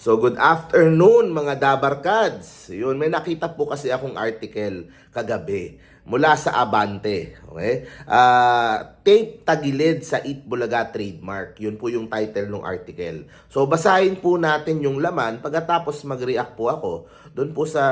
So good afternoon mga Dabarkads. Yun, may nakita po kasi akong article kagabi mula sa Abante. Okay? Ah, tape tagilid sa Eat Bulaga trademark. Yun po yung title ng article. So basahin po natin yung laman pagkatapos mag-react po ako doon po sa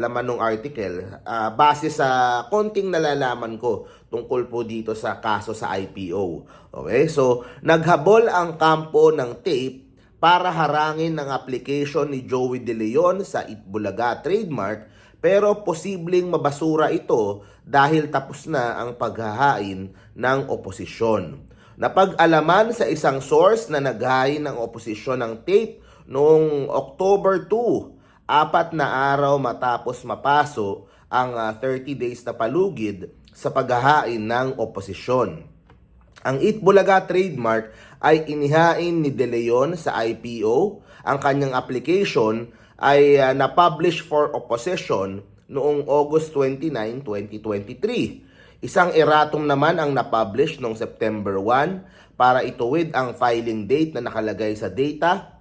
laman ng article ah, base sa konting nalalaman ko tungkol po dito sa kaso sa IPO. Okay? So naghabol ang kampo ng tape para harangin ng application ni Joey De Leon sa Itbulaga trademark pero posibleng mabasura ito dahil tapos na ang paghahain ng oposisyon. Napag-alaman sa isang source na naghain ng oposisyon ng tape noong October 2, apat na araw matapos mapaso ang ah, 30 days na palugid sa paghahain ng oposisyon. Ang Eat Bulaga trademark ay inihain ni De Leon sa IPO. Ang kanyang application ay uh, na-publish for opposition noong August 29, 2023. Isang erratum naman ang na-publish noong September 1 para ituwid ang filing date na nakalagay sa data.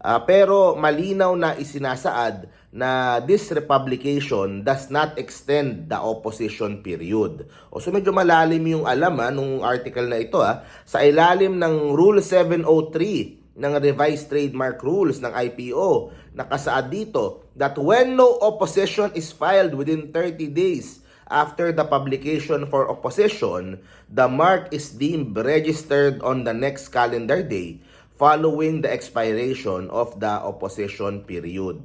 Ah, pero malinaw na isinasaad na this republication does not extend the opposition period. O so medyo malalim yung alam ha, nung article na ito ha. Sa ilalim ng Rule 703 ng Revised Trademark Rules ng IPO, nakasaad dito that when no opposition is filed within 30 days after the publication for opposition, the mark is deemed registered on the next calendar day following the expiration of the opposition period.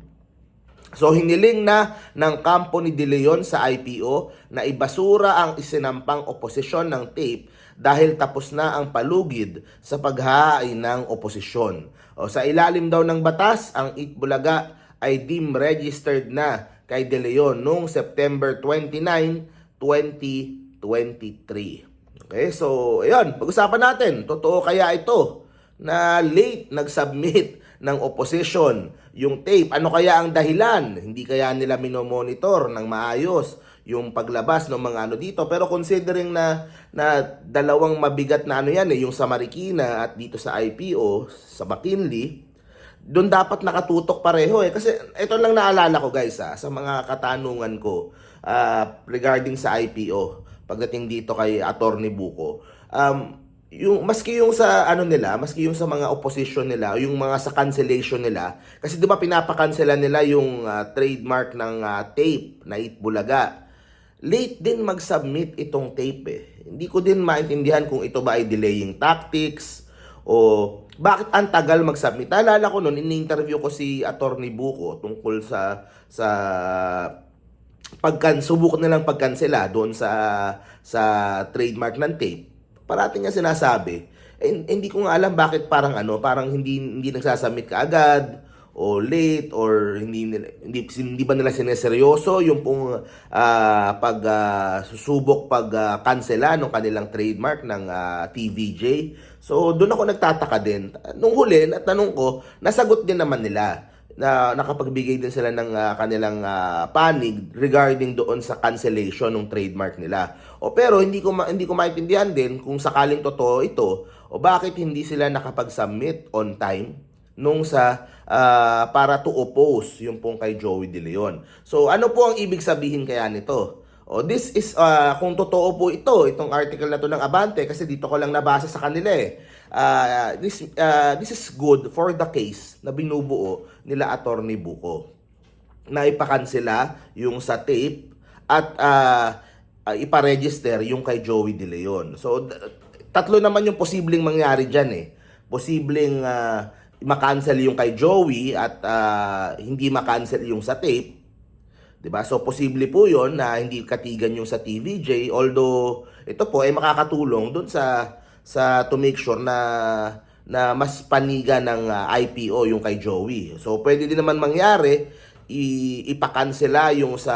So hiniling na ng kampo ni De Leon sa IPO na ibasura ang isinampang oposisyon ng tape dahil tapos na ang palugid sa paghahain ng oposisyon. O sa ilalim daw ng batas, ang Itbulaga ay deemed registered na kay De Leon noong September 29, 2023. Okay, so ayun, pag-usapan natin, totoo kaya ito na late nag-submit ng opposition yung tape. Ano kaya ang dahilan? Hindi kaya nila minomonitor ng maayos yung paglabas ng mga ano dito. Pero considering na, na dalawang mabigat na ano yan eh, yung sa Marikina at dito sa IPO, sa McKinley, doon dapat nakatutok pareho eh. Kasi ito lang naalala ko guys ah, sa mga katanungan ko ah, regarding sa IPO pagdating dito kay Attorney Buko. Um, yung maski yung sa ano nila, maski yung sa mga opposition nila, yung mga sa cancellation nila, kasi 'di ba pinapakansela nila yung ah, trademark ng ah, tape na Itbulaga. Late din mag-submit itong tape eh. Hindi ko din maintindihan kung ito ba ay delaying tactics o bakit ang tagal mag-submit. Naalala ko noon, in-interview ko si Attorney Buko tungkol sa sa pagkan subok nilang pagkansela doon sa sa trademark ng tape parati niya sinasabi, eh, hindi ko nga alam bakit parang ano, parang hindi hindi nagsasubmit kaagad o late or hindi hindi, hindi ba nila sineseryoso yung pong ah, pag ah, susubok pag ah, kansela ng kanilang trademark ng ah, TVJ. So doon ako nagtataka din. Nung huli, at tanong ko, nasagot din naman nila na nakapagbigay din sila ng ah, kanilang ah, panig regarding doon sa cancellation ng trademark nila. O pero hindi ko ma- hindi ko maintindihan din kung sakaling totoo ito o bakit hindi sila nakapag-submit on time nung sa ah, para to oppose yung pong kay Joey De Leon. So ano po ang ibig sabihin kaya nito? O this is ah, kung totoo po ito, itong article na to ng Abante kasi dito ko lang nabasa sa kanila eh. Ah, this ah, this is good for the case na binubuo nila Attorney Buko na ipakansela yung sa tape at ah, ah, iparegister yung kay Joey De Leon. So, tatlo naman yung posibleng mangyari dyan eh. Posibleng ah, makancel yung kay Joey at ah, hindi makancel yung sa tape. 'Di ba? So posible po 'yon na hindi katigan yung sa TVJ although ito po ay makakatulong doon sa sa to make sure na na mas paniga ng ah, IPO yung kay Joey. So pwede din naman mangyari i- ipakansela yung sa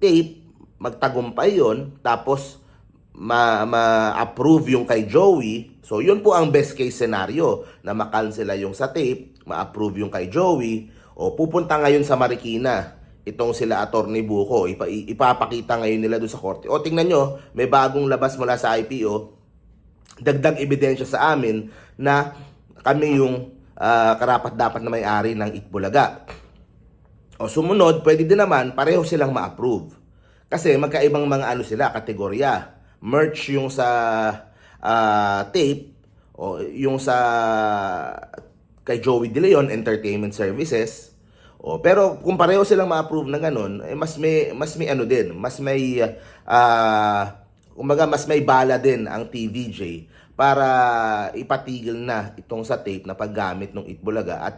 tape, magtagumpay yon tapos ma- ma-approve yung kay Joey. So yun po ang best case scenario na makansela yung sa tape, ma-approve yung kay Joey o pupunta ngayon sa Marikina itong sila attorney Buko, ipa, ipapakita ngayon nila doon sa korte. O tingnan nyo, may bagong labas mula sa IPO, dagdag ebidensya sa amin na kami yung ah, karapat dapat na may-ari ng Itbulaga. O sumunod, pwede din naman pareho silang ma-approve. Kasi magkaibang mga ano sila, kategorya. Merch yung sa ah, tape o yung sa kay Joey De Leon Entertainment Services. O pero kung pareho silang ma-approve ng ganun, eh, mas may mas may ano din, mas may ah kumbaga mas may bala din ang TVJ para ipatigil na itong sa tape na paggamit ng Itbulaga at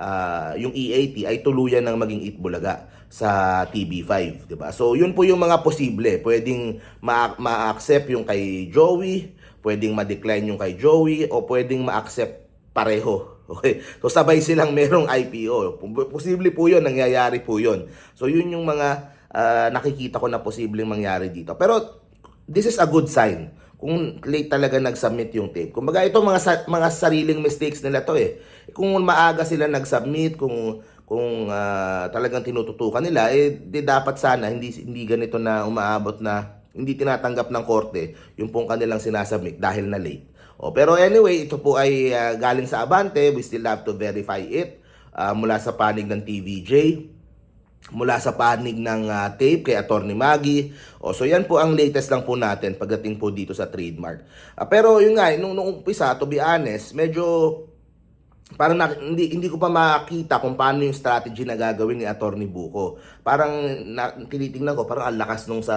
ah, yung EAT ay tuluyan ng maging Itbulaga sa TV5, 'di ba? So, yun po yung mga posible. Pwedeng ma- ma-accept yung kay Joey, pwedeng ma-decline yung kay Joey o pwedeng ma-accept pareho. Okay? So, sabay silang merong IPO. Posible po yun, nangyayari po yun. So, yun yung mga ah, nakikita ko na posibleng mangyari dito. Pero, this is a good sign kung late talaga nag-submit yung tape. Kumbaga ito mga sa- mga sariling mistakes nila to eh. Kung maaga sila nag-submit, kung kung ah, talagang tinututukan nila eh di dapat sana hindi hindi ganito na umaabot na hindi tinatanggap ng korte yung pong kanilang sinasubmit dahil na late. O pero anyway, ito po ay ah, galing sa Abante, we still have to verify it ah, mula sa panig ng TVJ mula sa panig ng ah, tape kay Attorney Maggie. O so yan po ang latest lang po natin pagdating po dito sa trademark. Ah, pero yun nga, nung, nung umpisa, to be honest, medyo parang na, hindi hindi ko pa makita kung paano yung strategy na gagawin ni Attorney Buko. Parang na, tinitingnan ko parang ang lakas nung sa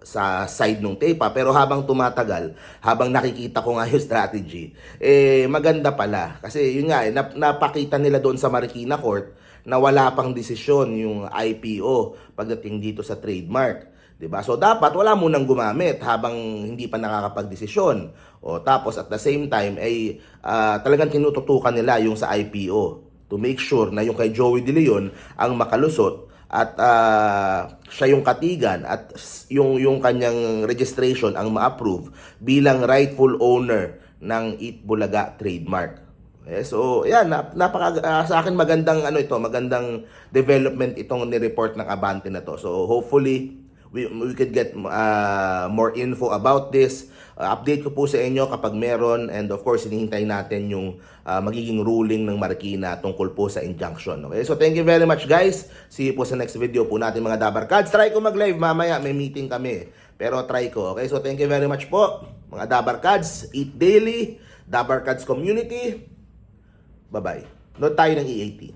sa side nung tape pa. pero habang tumatagal, habang nakikita ko nga yung strategy, eh maganda pala kasi yun nga eh, nap, napakita nila doon sa Marikina Court na wala pang desisyon yung IPO pagdating dito sa trademark. 'Di ba? So dapat wala mo nang gumamit habang hindi pa nakakapagdesisyon. O tapos at the same time ay ah, talagang tinututukan nila yung sa IPO to make sure na yung kay Joey De Leon ang makalusot at ah, siya yung katigan at yung yung kanyang registration ang ma-approve bilang rightful owner ng Eat Bulaga trademark. Eh, so, yan, nap, napaka, ah, sa akin magandang ano ito, magandang development itong ni-report ng Abante na to. So, hopefully, we, we could get ah, more info about this. Ah, update ko po sa inyo kapag meron and of course, hinihintay natin yung ah, magiging ruling ng Marikina tungkol po sa injunction. Okay? So, thank you very much guys. See you po sa next video po natin mga Dabar Cards. Try ko mag-live mamaya, may meeting kami. Pero try ko. Okay? So, thank you very much po mga Dabar Cards. Eat Daily, Dabar Cards Community. Bye-bye. Note tayo ng EAT.